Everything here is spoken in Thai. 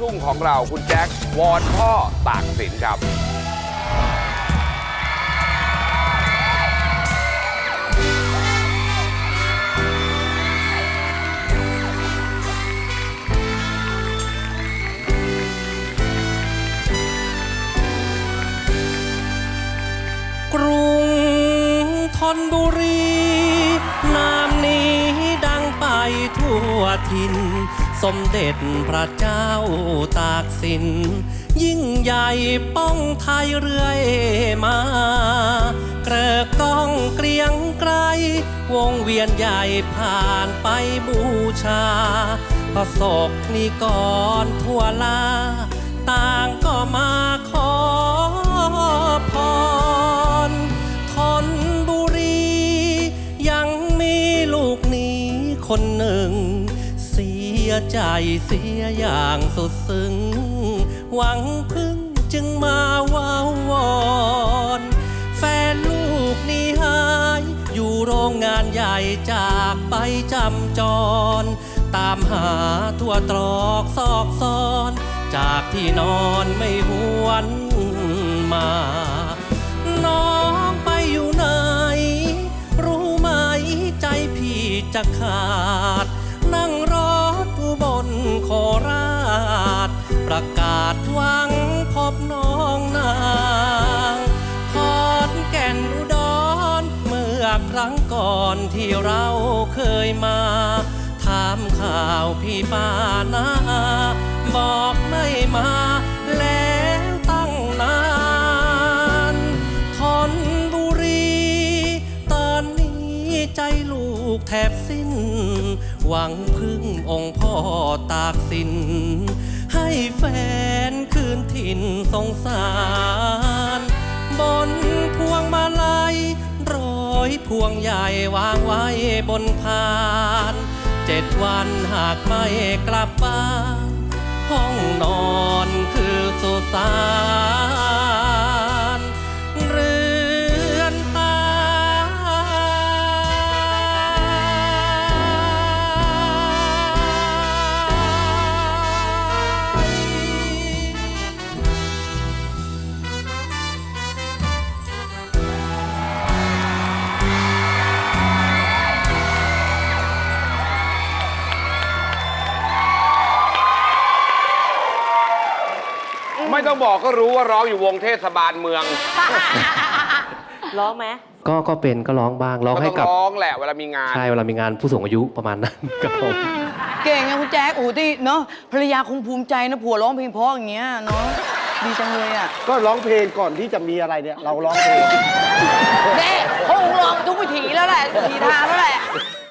ทุ่งของเราคุณแจ็ควอนพ่อตากสินครับ กรุงธนบุรี วถิ่นสมเด็จพระเจ้าตากสิน ยิ่งใหญ่ป้องไทยเรื่อยมา เกริกก้องเกรียงไกรวงเวียนใหญ่ผ่านไปบูชา ประสบนิกรทั่วลา ต่างก็มา คนหนึ่ง เสียใจเสียอย่างสุดซึ้ง หวังพึ่งจึงมาว้าววอนแฟนลูกหนี้หาย อยู่โรงงานใหญ่จากไปจำจร ตามหาทั่วตรอกซอกซอน จากที่นอนไม่หวนมา จะขาด นั่งรถอุบลโคราช ประกาศหวังพบน้องนางขอนแก่นอุดรเมื่อครั้งก่อนที่เราเคยมา ถามข่าวพี่ป้านาบอกไม่มา ใจลูกแทบสิ้น หวังพึ่งองค์พ่อตากสิน ให้แฟนคืนถิ่นสงสาร บนพวงมาลัยร้อยพวงใหญ่วางไว้บนพานเจ็ดวันหากไม่กลับบ้านห้องนอนคือสุ ไม่ต้องบอกก็รู้ว่าร้องอยู่วงเทศบาลเมือง ร้องไหมก็ก็เป็นก็ร้องบ้างร้องก็ให้ต้องกับร้องแหละเวลามีงาน ใช่เวลามีงานผู้สูงอายุประมาณนั้นครับผมเก่งนะคุณแจ๊คโอ้โหที่เนาะภรรยาคงภูมิใจนะผัวร้องเพลงเพราะอย่างเงี้ยเนาะดีจังเลยอะก็ร้องเพลงก่อนที่จะมีอะไรเนี่ย เราร้องเพลง เด้คงร้องทุกวิถีแล้วแหละวิถีทาง